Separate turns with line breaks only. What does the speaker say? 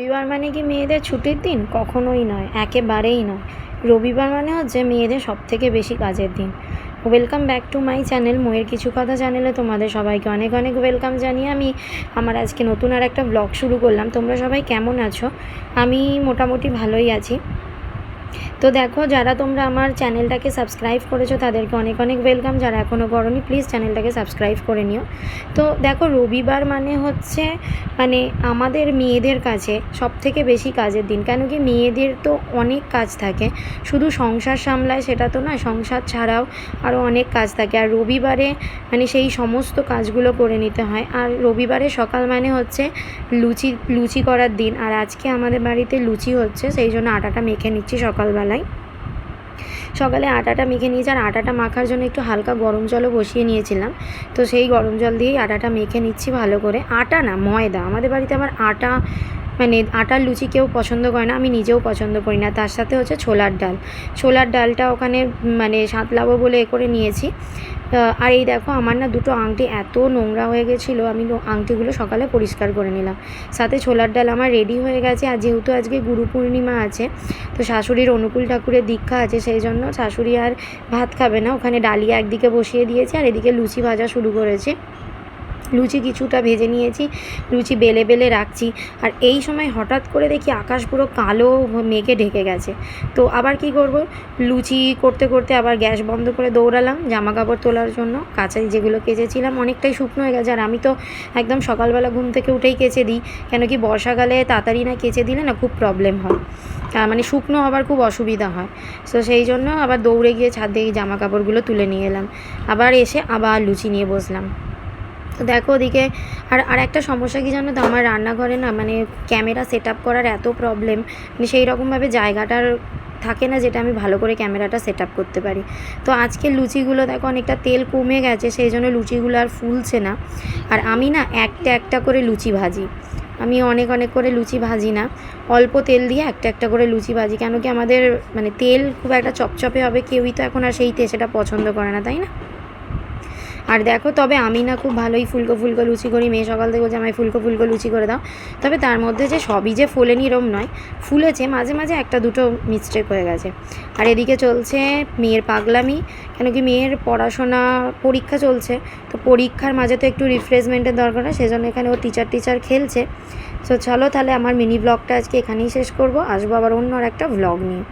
রবিবার মানে কি মেয়েদের ছুটির দিন? কখনোই নয়, একেবারেই নয়। রবিবার মানে হচ্ছে মেয়েদের সব থেকে বেশি কাজের দিন। Welcome back to my channel ময়ের কিছু কথা চ্যানেলে তোমাদের সবাইকে অনেক অনেক ওয়েলকাম জানিয়ে আমি আমার আজকে নতুন আর একটা ব্লগ শুরু করলাম। তোমরা সবাই কেমন আছো? আমি মোটামুটি ভালোই আছি। তো দেখো, যারা তোমরা আমার চ্যানেলটাকে সাবস্ক্রাইব করেছ, তাদেরকে অনেক অনেক ওয়েলকাম যারা এখনও করনি প্লিজ চ্যানেলটাকে সাবস্ক্রাইব করে নিও। তো দেখো, রবিবার মানে হচ্ছে মানে আমাদের মেয়েদের কাছে সব থেকে বেশি কাজের দিন। কেন কি মেয়েদের তো অনেক কাজ থাকে। শুধু সংসার সামলায় সেটা তো না সংসার ছাড়াও আরও অনেক কাজ থাকে। আর রবিবারে মানে সেই সমস্ত কাজগুলো করে নিতে হয়। আর রবিবারে সকাল মানে হচ্ছে লুচি লুচি করার দিন। আর আজকে আমাদের বাড়িতে লুচি হচ্ছে, সেই জন্য আটাটা মেখে নিচ্ছি সকালবেলায়। সকালে আটাটা মেখে নিয়েছি আর আটাটা মাখার জন্য একটু হালকা গরম জলও বসিয়ে নিয়েছিলাম। তো সেই গরম জল দিয়েই আটাটা মেখে নিচ্ছি ভালো করে। আটা না, ময়দা। আমাদের বাড়িতে আবার আটা মানে আটার লুচি কেউ পছন্দ করে না, আমি নিজেও পছন্দ করি না। তার সাথে হচ্ছে ছোলার ডাল। ছোলার ডালটা ওখানে মানে সাঁতলাবো বলে এ করে নিয়েছি। আর এই দেখো, আমার না দুটো আংটি এত নোংরা হয়ে গেছিল, আমি আংটিগুলো সকালে পরিষ্কার করে নিলাম। সাথে ছোলার ডাল আমার রেডি হয়ে গেছে, আর যেহেতু আজকে গুরু পূর্ণিমা আছে, তো শাশুড়ির অনুকূল ঠাকুরের দীক্ষা আছে, সেই জন্য শাশুড়ি আর ভাত খাবে না। ওখানে ডালিয়া একদিকে বসিয়ে দিয়েছে, আর এদিকে লুচি ভাজা শুরু করেছে। লুচি কিছুটা ভেজে নিয়েছি, লুচি বেলে বেলে রাখছি। আর এই সময় হঠাৎ করে দেখি আকাশ পুরো কালো মেঘে ঢেকে গেছে। তো আবার কি করব? লুচি করতে করতে আবার গ্যাস বন্ধ করে দৌড়ালাম জামা কাপড় তোলার জন্য। কাঁচাই যেগুলো কেচেছিলাম অনেকটাই শুকনো হয়ে গেছে। আর আমি তো একদম সকালবেলা ঘুম থেকে উঠেই কেচে দিই। কেন কি বর্ষাকালে তাড়াতাড়ি না কেচে দিলে না খুব প্রবলেম হয়। মানে শুকনো হবার খুব অসুবিধা হয়। তো সেই জন্য আবার দৌড়ে গিয়ে ছাদ দিয়ে জামা কাপড়গুলো তুলে নিয়ে এলাম। আবার এসে আবার লুচি নিয়ে বসলাম। তো দেখো ওদিকে, আর আর একটা সমস্যা কি জানো তো? আমার রান্নাঘরে না মানে ক্যামেরা সেট আপ করার এত প্রবলেম মানে সেই রকমভাবে জায়গাটার থাকে না যেটা আমি ভালো করে ক্যামেরাটা সেট আপ করতে পারি। তো আজকে লুচিগুলো দেখো অনেকটা তেল কমে গেছে, সেই জন্য লুচিগুলো আর ফুলছে না। আর আমি না একটা একটা করে লুচি ভাজি। আমি অনেক অনেক করে লুচি ভাজি না। অল্প তেল দিয়ে একটা একটা করে লুচি ভাজি, কেন কি আমাদের মানে তেল খুব একটা চপচপে হবে, কেউই তো এখন আর সেই সেটা পছন্দ করে না, তাই না? আর দেখো, তবে আমি না খুব ভালোই ফুলকো ফুলকো লুচি করি। মেয়ে সকাল থেকে বলছে, আমায় ফুলকো ফুলকো লুচি করে দাও। তবে তার মধ্যে যে সবই যে ফোলেনি এরম নয়, ফুলেছে, মাঝে মাঝে একটা দুটো মিস্টেক হয়ে গেছে। আর এদিকে চলছে মেয়ের পাগলামি কেন কি মেয়ের পড়াশোনা, পরীক্ষা চলছে। তো পরীক্ষার মাঝে তো একটু রিফ্রেশমেন্টের দরকার হয়, সেজন্য এখানে ও টিচার টিচার খেলছে। তো চলো তাহলে আমার মিনি ব্লগটা আজকে এখানেই শেষ করব। আসব আবার অন্য একটা ব্লগ নিয়ে।